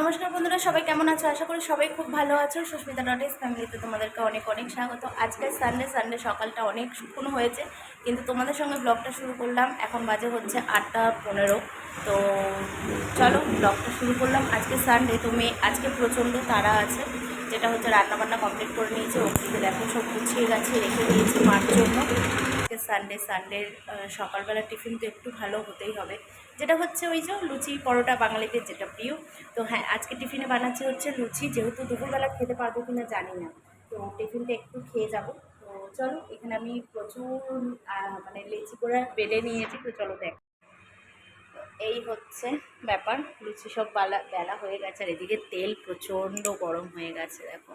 নমস্কার বন্ধুরা, সবাই কেমন আছো? আশা করি সবাই খুব ভালো আছো। সুস্মিতা ডট ইস ফ্যামিলিতে তোমাদেরকে অনেক অনেক স্বাগত। আজকে সানডে সানডে সকালটা অনেক শুকনো হয়েছে, কিন্তু তোমাদের সঙ্গে ব্লগটা শুরু করলাম। এখন বাজে হচ্ছে আটটা পনেরো। তো চলো ব্লগটা শুরু করলাম। আজকে সানডে তো মেয়ে আজকে প্রচণ্ড তারা আছে। যেটা হচ্ছে রান্নাবান্না কমপ্লিট করে নিয়েছে ওদিকে দেখো সব গুছিয়ে গেছে রেখে দিয়েছি মার জন্য। সানডে সানডে সকালবেলা টিফিন তো একটু ভালো হতেই হবে। যেটা হচ্ছে ওই যে লুচি, পরোটা বাঙালিদের যেটা প্রিয়। তো হ্যাঁ আজকে টিফিনে বানাচ্ছি হচ্ছে লুচি, যেহেতু দুপুরবেলা খেতে পারব কিনা জানি না। তো টিফিনটা একটু খেয়ে যাব। তো চলো, এখানে আমি প্রচুর মানে লেচি করে বেলে নিয়েছি, তো চলো দেখ। এই হচ্ছে ব্যাপার। লুচি সব বেলা বেলা হয়ে গেছে আর এদিকে তেল প্রচণ্ড গরম হয়ে গেছে, দেখো।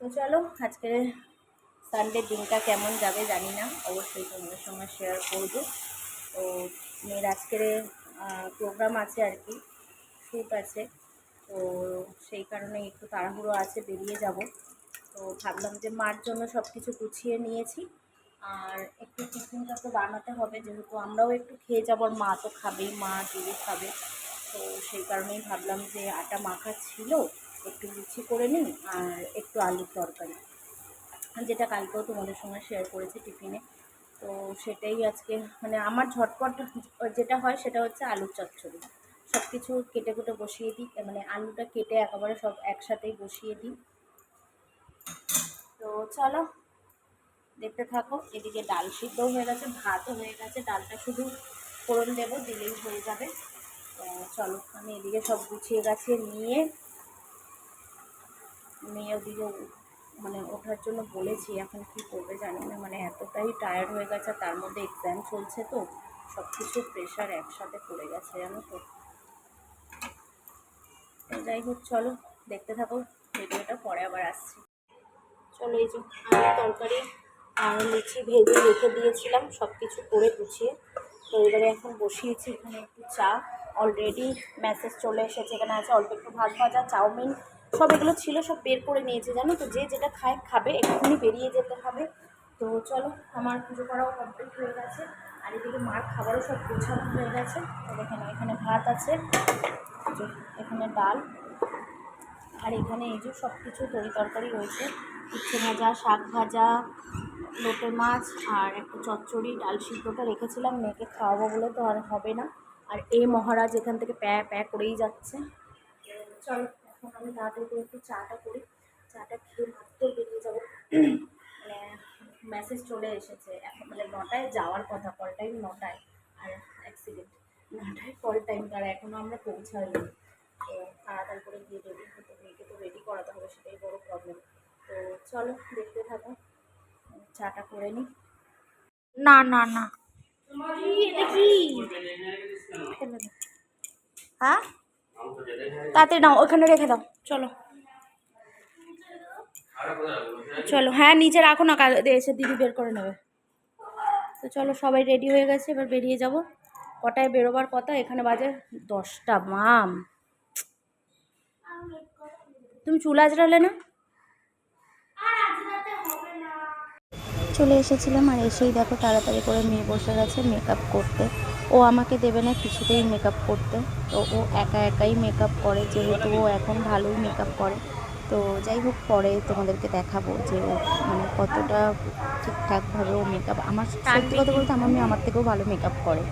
তো চলো, আজকে সানডে দিনটা কেমন যাবে জানি না, অবশ্যই তোমাদের সঙ্গে শেয়ার করব। তো মেয়ের আজকের প্রোগ্রাম আছে আর কি শ্যুট আছে। তো সেই কারণে একটু তাড়াহুড়ো আছে, বেরিয়ে যাব। তো ভাবলাম যে মার জন্য সব কিছু গুছিয়ে নিয়েছি। আর একটু টিফিনটা তো বানাতে হবে, যেহেতু আমরাও একটু খেয়ে যাব আর মা তো খাবেই, মা দিদি খাবে। তো সেই কারণেই ভাবলাম যে আটা মাখা ছিল, একটু লুচি করে নিই আর একটু আলুর তরকারি। যেটা কালকেও তোমাদের সঙ্গে শেয়ার করেছি টিফিনে। তো সেটাই আজকে মানে আমার ঝটপট যেটা হয় সেটা হচ্ছে আলুর চচ্চড়ি। সব কিছু কেটে কুটে বসিয়ে দিই মানে আলুটা কেটে একেবারে সব একসাথেই বসিয়ে দিই। তো চলো দেখতে থাকো। এদিকে ডাল সিদ্ধও হয়ে গেছে, ভাতও হয়ে গেছে। ডালটা শুধু ফোড়ন দেবো, দিলেই হয়ে যাবে। চলো, আমি এদিকে সব গুছিয়ে গাছিয়ে নিয়ে মেয়ে ওদিকে মানে ওঠার জন্য বলেছি, এখন কি করবে জানি না। মানে এতটাই টায়ার্ড হয়ে গেছে, তার মধ্যে এক্সাম চলছে তো সব কিছু প্রেশার একসাথে পড়ে গেছে, জানো তো। যাই হোক, চলো, দেখতে থাকো, ভিডিওটা পরে আবার আসছি। চলো, এই যে তরকারি। আর লুচি ভেজে রেখে দিয়েছিলাম সব কিছু করে গুছিয়ে। তো এবারে এখন বসিয়েছি এখানে একটু চা। অলরেডি মেসেজ চলে এসেছে, এখানে আছে অল্প একটু ভাত ভাজা, চাউমিন, সব এগুলো ছিল, সব বের করে নিয়েছে, জানো তো? যে যেটা খায়, খাবে, এক্ষুনি বেরিয়ে যেতে হবে। তো চলো, আমার পুজো করাও কমপ্লিট হয়ে গেছে। আর এদিকে মার খাবারও সব গোছানো হয়ে গেছে। তো দেখেন, এখানে ভাত আছে, এখানে ডাল আর এখানে এই যে সব কিছু তরি তরকারি রয়েছে। উচ্ছে ভাজা, শাক ভাজা, লোটে মাছ আর একটু চচ্চড়ি, ডাল সিদ্ধটা রেখেছিলাম, মেয়েকে খাওয়াবো বলে তো আর হবে না। আর এই মহারাজ এখান থেকে প্যা প্যা করেই যাচ্ছে। চলো, এখন আমি তাড়াতাড়ি করে একটু চাটা করি। চাটা খেয়ে মাত্র বেরিয়ে যাব। মানে মেসেজ চলে এসেছে। এখন মানে নটায় যাওয়ার কথা কল টাইম নটায়। আর অ্যাক্সিডেন্ট নটায় কল টাইম তার এখনও আমরা পৌঁছাইনি তাড়াতাড়ি করে গিয়ে রেডি হতে মেয়েকে তো রেডি করাতে হবে সেটাই বড় প্রবলেম তো চলো দেখতে থাকো। চাটা করে নিই না না না। হ্যাঁ? তাড়াতাড়ি নাও ওখানে রেখে দাও। চলো। চলো হ্যাঁ নিচে রাখো না এসে দিদি বের করে নেবে। তো চলো সবাই রেডি হয়ে গেছে এবার বেরিয়ে যাব। কটায় বেরোবার কথা? এখানে বাজে দশটা মাম। তুমি চুল আজরালে না? চলে এসেছিলাম আর এসেই দেখো তাড়াতাড়ি করে মেয়ে বসে গেছে মেকআপ করতে। ও আমাকে দেবে না কিছুতেই মেকআপ করতে। তো ও একা একাই মেকআপ করে যেহেতু ও এখন ভালোই মেকআপ করে। তো যাই হোক পরে তোমাদেরকে দেখাবো যে ও মানে কতটা ঠিকঠাকভাবে ও মেকআপ আমার সত্যি কথা বলতে আমার মেয়ে আমার থেকেও ভালো মেকআপ করে।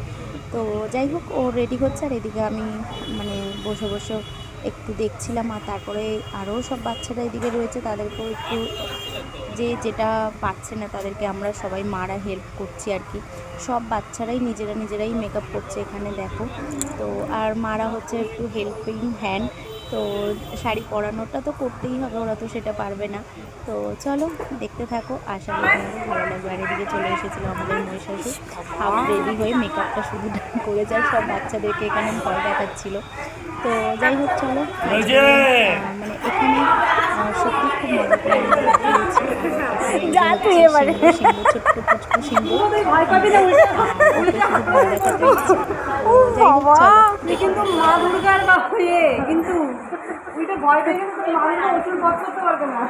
তো যাই হোক ও রেডি হচ্ছে আর এদিকে আমি মানে বসে বসে একটু দেখছিলাম আর তারপরে আরও সব বাচ্চারা এদিকে রয়েছে, তাদেরকেও একটু যে যেটা পারছে না তাদেরকে আমরা সবাই মারা হেল্প করছি আর কি। সব বাচ্চারাই নিজেরা নিজেরাই মেকআপ করছে এখানে দেখো। তো আর মারা হচ্ছে একটু হেল্পিং হ্যান্ড তো শাড়ি পরানোটা তো করতেই হবে ওরা তো সেটা পারবে না। তো চলো দেখতে থাকো আশা করি তোমাদের ভালো লাগবে। আর এদিকে চলে এসেছিল আমাদের মহিষাসু হাফ রেডি হয়ে মেকআপটা শুরু করে যায় সব বাচ্চাদেরকে এখানে ভয় দেখাচ্ছিল। তো যাই হোক চলো। মানে এখানে সত্যি খুব মজা করে যা তুই এবারে। কিন্তু মা দুর্গার বা হয়ে কিন্তু ওইটা ভয় পেয়ে গেলে মা দুর্গা ওষুধ করতে পারবে না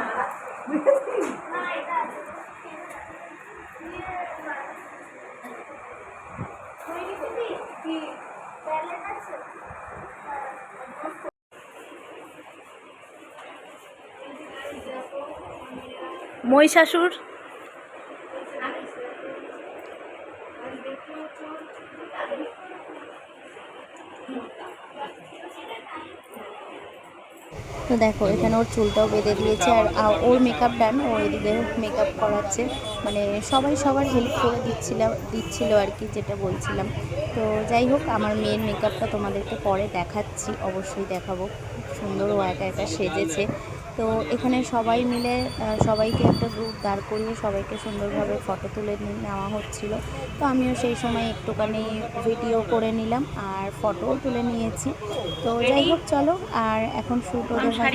মহিষাসুর। তো দেখো, এখানে ওর চুলটাও বেঁধে দিয়েছে আর ওর মেকআপ ডান ও এদিকে মেকআপ করাচ্ছে। মানে সবাই সবার হেল্প করে দিচ্ছিল দিচ্ছিল আর কি, যেটা বলছিলাম। তো যাই হোক, আমার মেয়ের মেকআপটা তোমাদেরকে পরে দেখাচ্ছি, অবশ্যই দেখাবো। খুব সুন্দর ও একা একা সেজেছে। তো এখানে সবাই মিলে সবাইকে একটা গ্রুপ দাঁড় করিয়ে সবাইকে সুন্দরভাবে ফটো তুলে নেওয়া হচ্ছিল। তো আমিও সেই সময় একটুখানি ভিডিও করে নিলাম আর ফটোও তুলে নিয়েছি। তো যাই হোক চলো আর এখন শ্যুট ওদের হ্যাঁ,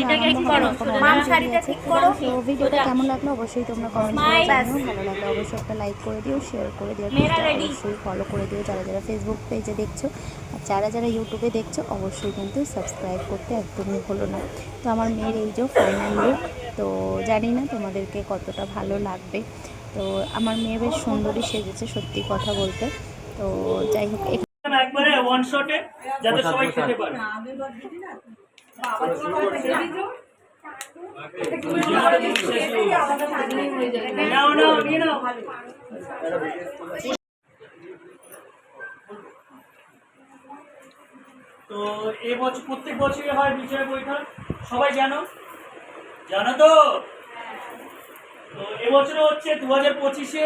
তো ভিডিওটা কেমন লাগল অবশ্যই তোমরা কমেন্ট করে জানিও। ভালো লাগলে অবশ্যই একটা লাইক করে দিও শেয়ার করে দিও অবশ্যই ফলো করে দিও যারা যারা ফেসবুক পেজে দেখছ। আর যারা যারা ইউটিউবে দেখছ অবশ্যই কিন্তু সাবস্ক্রাইব করতে একদমই হলো না। তো আমার মেয়ের এই যে ফাইনাল লুক তো জানি না তোমাদেরকে কতটা ভালো লাগবে। তো আমার মেয়ে বেশ সুন্দরী সেজেছে সত্যি কথা বলতে। তো যাই হোক একবারে ওয়ান শটে যাতে সবাই খেতে পারে। নাও নাও নিয়ে নাও। তো এই বছর প্রত্যেক বছরই হয় বিজয় বৈঠক। সবাই জানো জানো তো? তো এবছরে হচ্ছে দু হাজার পঁচিশে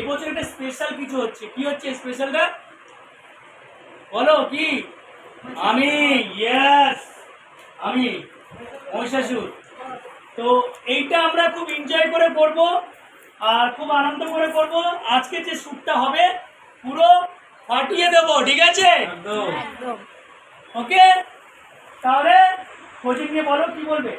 এবছর একটা স্পেশাল কিছু হচ্ছে। কি হচ্ছে স্পেশালটা বলো কি? আমি ইয়েস আমি মহিষাসুর। তো এইটা আমরা খুব এনজয় করে করব আর খুব আনন্দ করে করব। আজকে যে শ্যুটটা হবে পুরো ফাটিয়ে দেবো ঠিক আছে? একদম। ওকে তাহলে কোচিং নিয়ে বলো কি বলবে।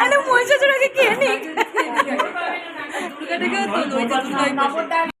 আরে মহিষাসুর আগে কে নিক। নবরদাস